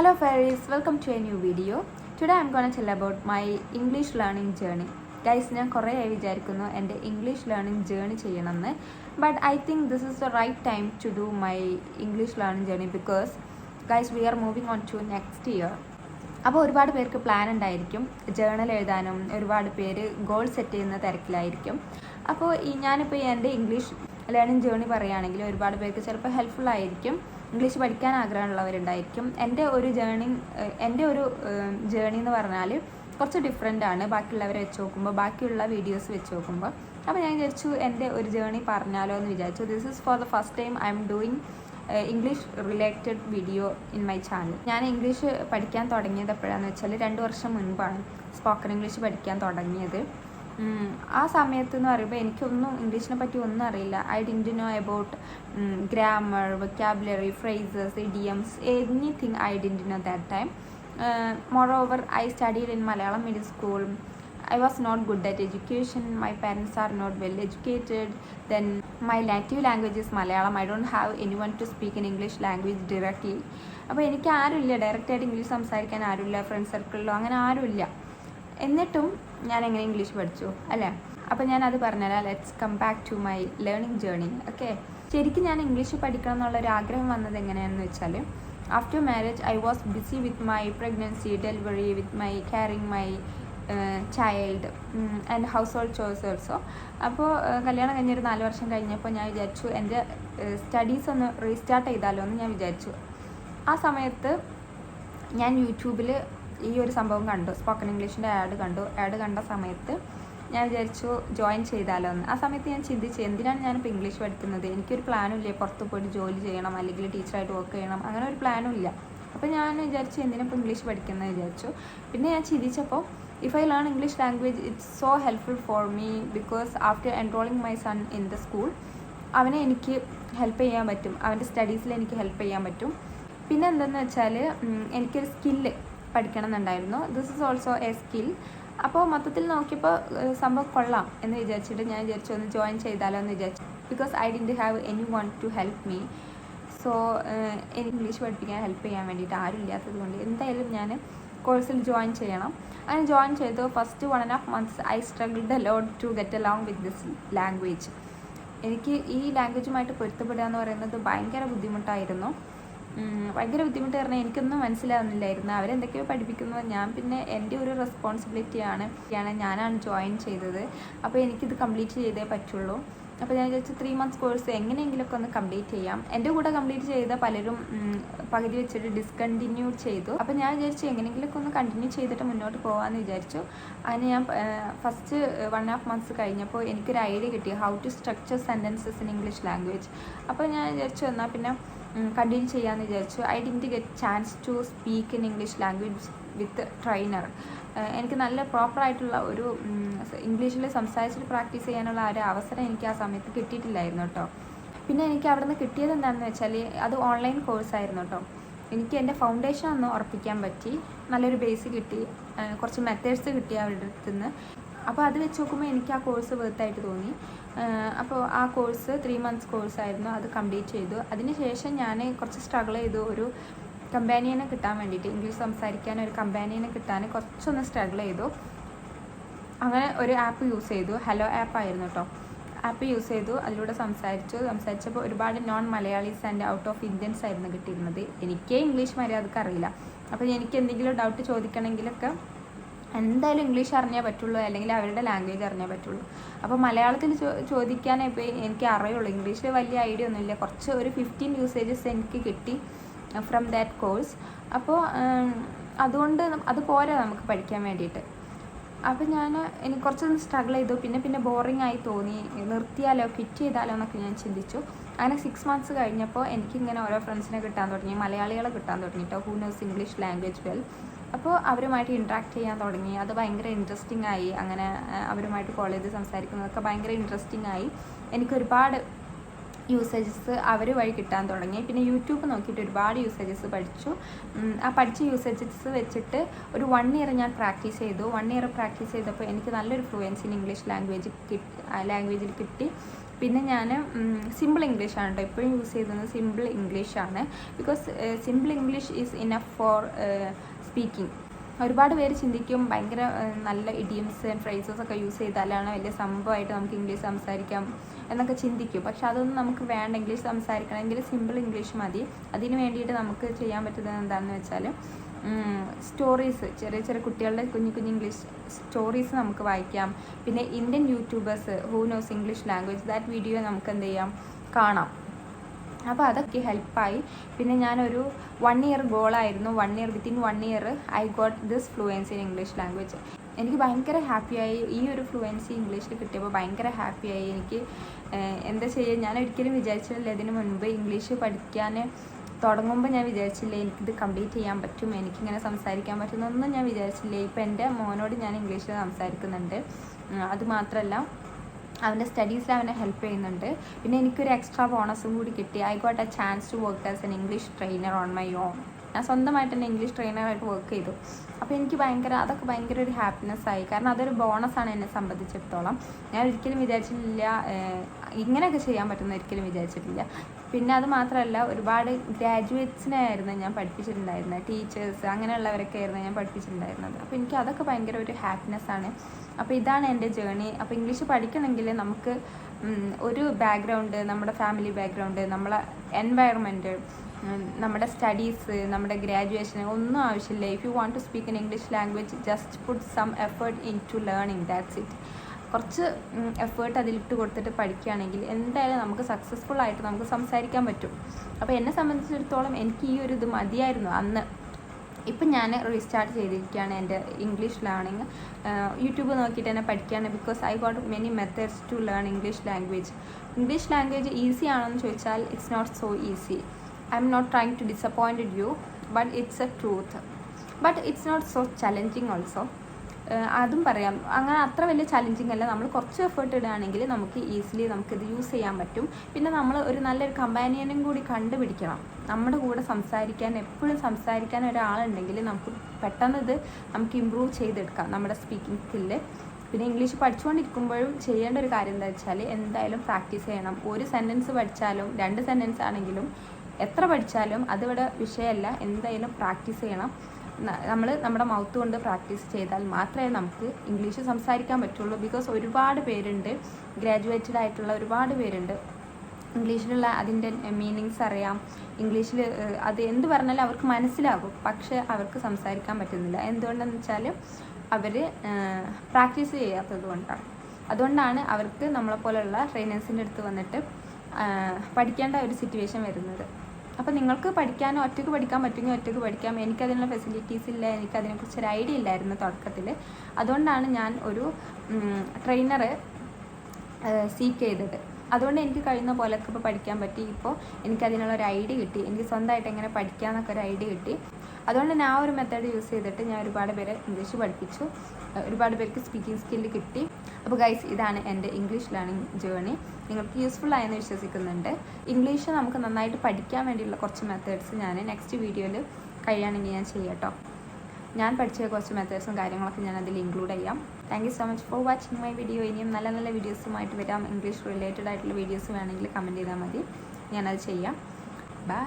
Hello fairies, welcome to a new video. Today I'm going to tell about my English learning journey. Guys ഞാൻ കുറേ ആയി വിചാരിക്കുന്നു എന്റെ English learning journey ചെയ്യണമെന്ന്. But I think this is the right time to do my English learning journey because guys we are moving on to next year അപ്പോൾ ഒരുപാട് പേർക്ക് plan ഉണ്ടായിരിക്കും. ജേണൽ എഴുതാനും ഒരുപാട് പേര് ഗോൾ സെറ്റ് ചെയ്യുന്ന തിരക്കിലായിരിക്കും. അപ്പോൾ ഈ ഞാനിപ്പോൾ എന്റെ ഇംഗ്ലീഷ് ലേണിംഗ് ജേണി പറയുകയാണെങ്കിൽ ഒരുപാട് പേർക്ക് ചിലപ്പോൾ ഹെൽപ്ഫുൾ ആയിരിക്കും. ഇംഗ്ലീഷ് പഠിക്കാൻ ആഗ്രഹമുള്ളവരുണ്ടായിരിക്കും. എന്റെ ഒരു ജേണി എന്റെ ഒരു ജേണി എന്ന് പറഞ്ഞാൽ കുറച്ച് ഡിഫറെന്റ് ആണ്. ബാക്കിയുള്ളവരെ വെച്ച് നോക്കുമ്പോൾ ബാക്കിയുള്ള വീഡിയോസ് വെച്ച് നോക്കുമ്പോൾ അപ്പോൾ ഞാൻ വിചാരിച്ചു എന്റെ ഒരു ജേണി പറഞ്ഞാലോ എന്ന് വിചാരിച്ചു. This is for the first time I am doing English related video in my channel ഞാൻ ഇംഗ്ലീഷ് പഠിക്കാൻ തുടങ്ങിയത് എപ്പോഴാണെന്ന് വെച്ചാൽ രണ്ട് വർഷം മുൻപാണ്. സ്പോക്കൺ ഇംഗ്ലീഷ് പഠിക്കാൻ തുടങ്ങിയത്. ആ സമയത്ത് എന്ന് പറയുമ്പോൾ എനിക്കൊന്നും ഇംഗ്ലീഷിനെ പറ്റി ഒന്നും അറിയില്ല. I didn't know about grammar vocabulary phrases idioms anything I didn't know that time moreover I studied in Malayalam medium school I was not good at education my parents are not well educated then my native language is Malayalam I don't have any one to speak in English language directly അപ്പോൾ എനിക്ക് ആരുമില്ല. ഡയറക്റ്റായിട്ട് English സംസാരിക്കാൻ ആരുമില്ല. Front സർക്കിളിലോ അങ്ങനെ ആരുമില്ല. എന്നിട്ടും ഞാൻ എങ്ങനെ ഇംഗ്ലീഷ് പഠിച്ചു അല്ലേ? അപ്പോൾ ഞാൻ അത് പറഞ്ഞുതരാം let's come back to my learning journey okay ശരിക്കും ഞാൻ ഇംഗ്ലീഷ് പഠിക്കണം എന്നുള്ള ഒരു ആഗ്രഹം വന്നത് എങ്ങനെയാണെന്ന് വെച്ചാൽ after marriage I was busy with my pregnancy delivery with my caring my child and household choice also അപ്പോൾ കല്യാണം കഴിഞ്ഞൊരു നാല് വർഷം കഴിഞ്ഞപ്പോൾ ഞാൻ വിചാരിച്ചു എന്റെ സ്റ്റഡീസ് ഒന്ന് റീസ്റ്റാർട്ട് ചെയ്താലോ എന്ന് ഞാൻ വിചാരിച്ചു. ആ സമയത്ത് ഞാൻ യൂട്യൂബിൽ ഈ ഒരു സംഭവം കണ്ടു. സ്പോക്കൺ ഇംഗ്ലീഷിന്റെ ആഡ് കണ്ടു. ആഡ് കണ്ട സമയത്ത് ഞാൻ വിചാരിച്ചു ജോയിൻ ചെയ്താലോ എന്ന്. ആ സമയത്ത് ഞാൻ ചിന്തിച്ചു എന്തിനാണ് ഞാനിപ്പോൾ ഇംഗ്ലീഷ് പഠിക്കുന്നത്? എനിക്കൊരു പ്ലാനും ഇല്ല. പുറത്ത് പോയിട്ട് ജോലി ചെയ്യണം അല്ലെങ്കിൽ ടീച്ചറായിട്ട് വർക്ക് ചെയ്യണം. അങ്ങനെ ഒരു പ്ലാനും ഇല്ല. അപ്പോൾ ഞാൻ വിചാരിച്ചു എന്തിനിപ്പോൾ ഇംഗ്ലീഷ് പഠിക്കുന്നത് വിചാരിച്ചു. പിന്നെ ഞാൻ ചിന്തിച്ചപ്പോൾ if I learn English language it's so helpful for me because after enrolling my son in the school അവനെ എനിക്ക് ഹെൽപ്പ് ചെയ്യാൻ പറ്റും. അവന്റെ സ്റ്റഡീസിൽ എനിക്ക് ഹെൽപ്പ് ചെയ്യാൻ പറ്റും. പിന്നെ എന്തെന്ന് വെച്ചാൽ എനിക്കൊരു സ്കില്ല് പഠിക്കണം എന്നുണ്ടായിരുന്നു this is also a skill അപ്പോൾ മൊത്തത്തിൽ നോക്കിയപ്പോൾ സംഭവം കൊള്ളാം എന്ന് വിചാരിച്ചിട്ട് ഞാൻ വിചാരിച്ചു ഒന്ന് ജോയിൻ ചെയ്താലോ എന്ന് വിചാരിച്ചു. Because I didn't have any one to help me so എനിക്ക് ഇംഗ്ലീഷ് പഠിപ്പിക്കാൻ ഹെൽപ്പ് ചെയ്യാൻ വേണ്ടിയിട്ട് ആരും ഇല്ലാത്തത് കൊണ്ട് എന്തായാലും ഞാൻ കോഴ്സിൽ ജോയിൻ ചെയ്യണം. അങ്ങനെ ജോയിൻ ചെയ്തു. First one and half months I struggled a lot to get along with this language എനിക്ക് ഈ ലാംഗ്വേജുമായിട്ട് പൊരുത്തപ്പെടുക എന്ന് പറയുന്നത് ഭയങ്കര ബുദ്ധിമുട്ടായിരുന്നു. ഭയങ്കര ബുദ്ധിമുട്ട് കാരണം എനിക്കൊന്നും മനസ്സിലാവുന്നില്ലായിരുന്നു. അവരെന്തൊക്കെയോ പഠിപ്പിക്കുന്നത് ഞാൻ പിന്നെ എന്റെ ഒരു റെസ്പോൺസിബിലിറ്റിയാണ് ആണ്. ഞാനാണ് ജോയിൻ ചെയ്തത്. അപ്പോൾ എനിക്കിത് കംപ്ലീറ്റ് ചെയ്തേ പറ്റുള്ളൂ. അപ്പോൾ ഞാൻ വിചാരിച്ചു ത്രീ മന്ത്സ് കോഴ്സ് എങ്ങനെയെങ്കിലുമൊക്കെ ഒന്ന് കംപ്ലീറ്റ് ചെയ്യാം. എന്റെ കൂടെ കംപ്ലീറ്റ് ചെയ്ത പലരും പകുതി വെച്ചിട്ട് ഡിസ്കണ്ടിന്യൂ ചെയ്തു. അപ്പോൾ ഞാൻ വിചാരിച്ചു എങ്ങനെയെങ്കിലുമൊക്കെ ഒന്ന് കണ്ടിന്യൂ ചെയ്തിട്ട് മുന്നോട്ട് പോകാമെന്ന് വിചാരിച്ചു. അങ്ങനെ ഞാൻ ഫസ്റ്റ് വൺ ഹാഫ് മന്ത്സ് കഴിഞ്ഞപ്പോൾ എനിക്കൊരു ഐഡിയ കിട്ടി. How to structure sentences in English language അപ്പോൾ ഞാൻ വിചാരിച്ചു എന്നാൽ പിന്നെ കണ്ടിന്യൂ ചെയ്യാമെന്ന് വിചാരിച്ചു. I didn't get chance to speak in English language with trainer എനിക്ക് നല്ല പ്രോപ്പറായിട്ടുള്ള ഒരു ഇംഗ്ലീഷിൽ സംസാരിച്ചിട്ട് പ്രാക്ടീസ് ചെയ്യാനുള്ള ഒരു അവസരം എനിക്ക് ആ സമയത്ത് കിട്ടിയിട്ടില്ലായിരുന്നു കേട്ടോ. പിന്നെ എനിക്ക് അവിടെ നിന്ന് കിട്ടിയത് എന്താണെന്ന് വെച്ചാൽ അത് ഓൺലൈൻ കോഴ്സായിരുന്നു കേട്ടോ. എനിക്ക് എന്റെ ഫൗണ്ടേഷൻ ഒന്ന് ഉറപ്പിക്കാൻ പറ്റി. നല്ലൊരു ബേസ് കിട്ടി. കുറച്ച് മെത്തേഡ്സ് കിട്ടി അവരുടെ അടുത്ത് നിന്ന് അപ്പോൾ അത് വെച്ച് നോക്കുമ്പോൾ എനിക്ക് ആ കോഴ്സ് വെർത്തായിട്ട് തോന്നി. അപ്പോൾ ആ കോഴ്സ് ത്രീ മന്ത്സ് കോഴ്സായിരുന്നു അത് കംപ്ലീറ്റ് ചെയ്തു. അതിനുശേഷം ഞാൻ കുറച്ച് സ്ട്രഗിൾ ചെയ്തു. ഒരു കമ്പാനിയനെ കിട്ടാൻ വേണ്ടിയിട്ട്. ഇംഗ്ലീഷ് സംസാരിക്കാൻ ഒരു കമ്പാനിയനെ കിട്ടാൻ കുറച്ചൊന്ന് സ്ട്രഗിൾ ചെയ്തു. അങ്ങനെ ഒരു ആപ്പ് യൂസ് ചെയ്തു. ഹലോ ആപ്പ് ആയിരുന്നു കേട്ടോ ആപ്പ് യൂസ് ചെയ്തു. അതിലൂടെ സംസാരിച്ചു. സംസാരിച്ചപ്പോൾ ഒരുപാട് non Malayalis and out of Indians ആയിരുന്നു കിട്ടിയിരുന്നത്. എനിക്കേ ഇംഗ്ലീഷ് മര്യാദയ്ക്ക് അറിയില്ല. അപ്പോൾ എനിക്ക് എന്തെങ്കിലും ഡൗട്ട് ചോദിക്കണമെങ്കിലൊക്കെ എന്തായാലും ഇംഗ്ലീഷ് അറിഞ്ഞേ പറ്റുള്ളൂ അല്ലെങ്കിൽ അവരുടെ ലാംഗ്വേജ് അറിഞ്ഞേ പറ്റുള്ളൂ. അപ്പോൾ മലയാളത്തിൽ ചോദിക്കാനേ ഇപ്പോൾ എനിക്ക് അറിയുള്ളൂ. ഇംഗ്ലീഷിൽ വലിയ ഐഡിയ ഒന്നുമില്ല. കുറച്ച് ഒരു ഫിഫ്റ്റീൻ യൂസേജസ് എനിക്ക് കിട്ടി ഫ്രം ദാറ്റ് കോഴ്സ് അപ്പോൾ അതുകൊണ്ട് അത് പോരാ നമുക്ക് പഠിക്കാൻ വേണ്ടിയിട്ട്. അപ്പോൾ ഞാൻ എനിക്ക് കുറച്ചൊന്ന് സ്ട്രഗിൾ ചെയ്തു. പിന്നെ പിന്നെ ബോറിംഗ് ആയി തോന്നി. നിർത്തിയാലോ ക്വിറ്റ് ചെയ്താലോ എന്നൊക്കെ ഞാൻ ചിന്തിച്ചു. അങ്ങനെ സിക്സ് മന്ത്സ് കഴിഞ്ഞപ്പോൾ എനിക്കിങ്ങനെ ഓരോ ഫ്രണ്ട്സിനെ കിട്ടാൻ തുടങ്ങി. മലയാളികളെ കിട്ടാൻ തുടങ്ങി കേട്ടോ who knows English language well അപ്പോൾ അവരുമായിട്ട് ഇൻട്രാക്ട് ചെയ്യാൻ തുടങ്ങി. അത് ഭയങ്കര ഇൻട്രസ്റ്റിംഗ് ആയി. അങ്ങനെ അവരുമായിട്ട് അവരുമായിട്ട് കോളേജിൽ സംസാരിക്കുന്നതൊക്കെ ഭയങ്കര ഇൻട്രസ്റ്റിംഗ് ആയി. എനിക്ക് ഒരുപാട് യൂസേജസ് അവർ വഴി കിട്ടാൻ തുടങ്ങി. പിന്നെ യൂട്യൂബ് നോക്കിയിട്ട് ഒരുപാട് യൂസേജസ് പഠിച്ചു. ആ പഠിച്ച യൂസേജസ് വെച്ചിട്ട് ഒരു വൺ ഇയർ ഞാൻ പ്രാക്ടീസ് ചെയ്തു. വൺ ഇയർ പ്രാക്ടീസ് ചെയ്തപ്പോൾ എനിക്ക് നല്ലൊരു ഫ്ലുവൻസി ഇൻ ഇംഗ്ലീഷ് ലാംഗ്വേജ് കിട്ടി ലാംഗ്വേജിൽ കിട്ടി. പിന്നെ ഞാൻ സിമ്പിൾ ഇംഗ്ലീഷ് ആണ് കേട്ടോ ഇപ്പോഴും യൂസ് ചെയ്യുന്നത് സിമ്പിൾ ഇംഗ്ലീഷ് ആണ്. Because simple English is enough for speaking ഒരുപാട് പേര് ചിന്തിക്കും ഭയങ്കര നല്ല ഇഡിയംസ് ആൻഡ് ഫ്രേസസ് ഒക്കെ യൂസ് ചെയ്താലാണ് വലിയ സംഭവമായിട്ട് നമുക്ക് ഇംഗ്ലീഷ് സംസാരിക്കാം എന്നൊക്കെ ചിന്തിക്കും. പക്ഷെ അതൊന്നും നമുക്ക് വേണ്ട ഇംഗ്ലീഷ് സംസാരിക്കണമെങ്കിൽ സിമ്പിൾ ഇംഗ്ലീഷ് മതി. അതിന് വേണ്ടിയിട്ട് നമുക്ക് ചെയ്യാൻ പറ്റുന്നത് എന്താണെന്ന് വെച്ചാൽ സ്റ്റോറീസ് ചെറിയ ചെറിയ കുട്ടികളുടെ കുഞ്ഞു കുഞ്ഞു ഇംഗ്ലീഷ് സ്റ്റോറീസ് നമുക്ക് വായിക്കാം. പിന്നെ Indian YouTubers who knows English language that video നമുക്ക് എന്ത് ചെയ്യാം? കാണാം. അപ്പോൾ അതൊക്കെ ഹെൽപ്പായി പിന്നെ ഞാനൊരു one year ഗോളായിരുന്നു one year within one year I got this fluency in English language എനിക്ക് ഭയങ്കര ഹാപ്പിയായി ഈ ഒരു ഫ്ലുവൻസി ഇംഗ്ലീഷിൽ കിട്ടിയപ്പോൾ ഭയങ്കര ഹാപ്പിയായി എനിക്ക് എന്താ ചെയ്യുക ഞാൻ ഒരിക്കലും വിചാരിച്ചിട്ടില്ല ഇതിന് മുൻപ് ഇംഗ്ലീഷ് പഠിക്കാൻ തുടങ്ങുമ്പോൾ ഞാൻ വിചാരിച്ചില്ല എനിക്കിത് കംപ്ലീറ്റ് ചെയ്യാൻ പറ്റും എനിക്കിങ്ങനെ സംസാരിക്കാൻ പറ്റുന്നൊന്നും ഞാൻ വിചാരിച്ചില്ല. ഇപ്പം എന്റെ മോനോട് ഞാൻ ഇംഗ്ലീഷിൽ സംസാരിക്കുന്നുണ്ട്. അതുമാത്രമല്ല അത് മാത്രമല്ല അവന്റെ സ്റ്റഡീസിൽ അവനെ ഹെൽപ്പ് ചെയ്യുന്നുണ്ട്. പിന്നെ എനിക്കൊരു എക്സ്ട്രാ ബോണസും കൂടി കിട്ടി. I got a chance to work as an English trainer on my own ഞാൻ സ്വന്തമായിട്ട് തന്നെ ഇംഗ്ലീഷ് ട്രെയിനറായിട്ട് വർക്ക് ചെയ്തു. അപ്പോൾ എനിക്ക് ഭയങ്കര അതൊക്കെ ഭയങ്കര ഒരു ഹാപ്പിനെസ് ആയി. കാരണം അതൊരു ബോണസാണ് എന്നെ സംബന്ധിച്ചിടത്തോളം. ഞാൻ ഒരിക്കലും വിചാരിച്ചിട്ടില്ല ഇങ്ങനെയൊക്കെ ചെയ്യാൻ പറ്റുമെന്ന് ഒരിക്കലും വിചാരിച്ചിട്ടില്ല. പിന്നെ അത് മാത്രമല്ല ഒരുപാട് ഗ്രാജുവേറ്റ്സിനെ ആയിരുന്നു ഞാൻ പഠിപ്പിച്ചിട്ടുണ്ടായിരുന്നത്. ടീച്ചേഴ്സ് അങ്ങനെയുള്ളവരൊക്കെ ആയിരുന്നു ഞാൻ പഠിപ്പിച്ചിട്ടുണ്ടായിരുന്നത്. അപ്പോൾ എനിക്ക് അതൊക്കെ ഭയങ്കര ഒരു ഹാപ്പിനെസ് ആണ്. അപ്പോൾ ഇതാണ് എന്റെ ജേണി. അപ്പോൾ ഇംഗ്ലീഷ് പഠിക്കണമെങ്കിൽ നമുക്ക് ഒരു ബാക്ക്ഗ്രൗണ്ട് നമ്മുടെ ഫാമിലി ബാക്ക്ഗ്രൗണ്ട് നമ്മളെ എൻവയറമെന്റ് നമ്മുടെ സ്റ്റഡീസ് നമ്മുടെ ഗ്രാജുവേഷൻ ഒന്നും ആവശ്യമില്ല. If you want to speak in English language just put some effort into learning that's it കുറച്ച് എഫേർട്ട് അതിലിട്ട് കൊടുത്തിട്ട് പഠിക്കുകയാണെങ്കിൽ എന്തായാലും നമുക്ക് സക്സസ്ഫുൾ ആയിട്ട് നമുക്ക് സംസാരിക്കാൻ പറ്റും. അപ്പോൾ എന്നെ സംബന്ധിച്ചിടത്തോളം എനിക്ക് ഈ ഒരു ഇത് മതിയായിരുന്നു അന്ന്. ഇപ്പം ഞാൻ റീസ്റ്റാർട്ട് ചെയ്തിരിക്കുകയാണ് എന്റെ ഇംഗ്ലീഷ് ലേണിങ് യൂട്യൂബ് നോക്കിയിട്ട് തന്നെ പഠിക്കുകയാണ് because I got many methods to learn English language English language easy ആണെന്ന് ചോദിച്ചാൽ it's not so easy I'm not trying to disappointed you but it's a truth but it's not so challenging also അതും പറയാം. അങ്ങനെ അത്ര വലിയ challenging അല്ല. നമ്മൾ കുറച്ച് എഫേർട്ട് ഇടുകയാണെങ്കിൽ നമുക്ക് ഈസിലി നമുക്കിത് യൂസ് ചെയ്യാൻ പറ്റും. പിന്നെ നമ്മൾ ഒരു നല്ലൊരു കമ്പാനിയനും കൂടി കണ്ടുപിടിക്കണം. നമ്മുടെ കൂടെ സംസാരിക്കാൻ എപ്പോഴും സംസാരിക്കാൻ ഒരാളുണ്ടെങ്കിൽ നമുക്ക് പെട്ടെന്ന് ഇത് നമുക്ക് ഇമ്പ്രൂവ് ചെയ്തെടുക്കാം നമ്മുടെ സ്പീക്കിംഗ് സ്കില്ല് പിന്നെ ഇംഗ്ലീഷ് പഠിച്ചുകൊണ്ടിരിക്കുമ്പോഴും ചെയ്യേണ്ട ഒരു കാര്യം എന്താ വെച്ചാൽ എന്തായാലും പ്രാക്ടീസ് ചെയ്യണം. ഒരു സെന്റൻസ് പഠിച്ചാലും രണ്ട് സെന്റൻസ് ആണെങ്കിലും എത്ര പഠിച്ചാലും അതിവിടെ വിഷയമല്ല. എന്തായാലും പ്രാക്ടീസ് ചെയ്യണം. നമ്മൾ നമ്മുടെ മൗത്ത് കൊണ്ട് പ്രാക്ടീസ് ചെയ്താൽ മാത്രമേ നമുക്ക് ഇംഗ്ലീഷ് സംസാരിക്കാൻ പറ്റുള്ളൂ. ബിക്കോസ് ഒരുപാട് പേരുണ്ട് ഗ്രാജുവേറ്റഡ് ആയിട്ടുള്ള ഒരുപാട് പേരുണ്ട്. ഇംഗ്ലീഷിലുള്ള അതിന്റെ മീനിങ്സ് അറിയാം. ഇംഗ്ലീഷിൽ അത് എന്ത് പറഞ്ഞാലും അവർക്ക് മനസ്സിലാകും. പക്ഷെ അവർക്ക് സംസാരിക്കാൻ പറ്റുന്നില്ല. എന്തുകൊണ്ടെന്ന് വെച്ചാൽ അവർ പ്രാക്ടീസ് ചെയ്യാത്തത് കൊണ്ടാണ്. അതുകൊണ്ടാണ് അവർക്ക് നമ്മളെപ്പോലുള്ള ട്രെയിനേഴ്സിന്റെ അടുത്ത് വന്നിട്ട് പഠിക്കേണ്ട ഒരു സിറ്റുവേഷൻ വരുന്നത്. അപ്പോൾ നിങ്ങൾക്ക് പഠിക്കാൻ ഒറ്റയ്ക്ക് പഠിക്കാൻ പറ്റുമെങ്കിൽ ഒറ്റയ്ക്ക് പഠിക്കാം. എനിക്കതിനുള്ള ഫെസിലിറ്റീസ് ഇല്ല. എനിക്കതിനെക്കുറിച്ച് ഒരു ഐഡിയ ഇല്ലായിരുന്നു തുടക്കത്തിൽ അതുകൊണ്ടാണ് ഞാൻ ഒരു ട്രെയിനറെ സീക്ക് ചെയ്തത്. അതുകൊണ്ട് എനിക്ക് കഴിയുന്ന പോലൊക്കെ ഇപ്പോൾ പഠിക്കാൻ പറ്റി. ഇപ്പോൾ എനിക്കതിനുള്ള ഒരു ഐഡിയ കിട്ടി. എനിക്ക് സ്വന്തമായിട്ട് എങ്ങനെ പഠിക്കാമെന്നൊക്കെ ഒരു ഐഡിയ കിട്ടി. അതുകൊണ്ട് ഞാൻ ആ ഒരു മെത്തേഡ് യൂസ് ചെയ്തിട്ട് ഞാൻ ഒരുപാട് പേരെ ഇംഗ്ലീഷ് പഠിപ്പിച്ചു. ഒരുപാട് പേർക്ക് സ്പീക്കിംഗ് സ്കില്ല് കിട്ടി. അപ്പോൾ ഗൈസ് ഇതാണ് എന്റെ ഇംഗ്ലീഷ് ലേണിംഗ് ജേണി നിങ്ങൾക്ക് യൂസ്ഫുൾ ആയെന്ന് വിശ്വസിക്കുന്നുണ്ട്. ഇംഗ്ലീഷ് നമുക്ക് നന്നായിട്ട് പഠിക്കാൻ വേണ്ടിയുള്ള കുറച്ച് മെത്തേഡ്സ് ഞാൻ നെക്സ്റ്റ് വീഡിയോയിൽ കഴിയുകയാണെങ്കിൽ ഞാൻ ചെയ്യട്ടോ ഞാൻ പഠിച്ച കുറച്ച് മെത്തേഡ്സും കാര്യങ്ങളൊക്കെ ഞാൻ അതിൽ ഇൻക്ലൂഡ് ചെയ്യാം. Thank you so much for watching my video ഇനിയും നല്ല നല്ല വീഡിയോസുമായിട്ട് വരാം. ഇംഗ്ലീഷ് റിലേറ്റഡ് ആയിട്ടുള്ള വീഡിയോസ് വേണമെങ്കിൽ കമന്റ് ചെയ്താൽ മതി. ഞാനത് ചെയ്യാം. ബൈ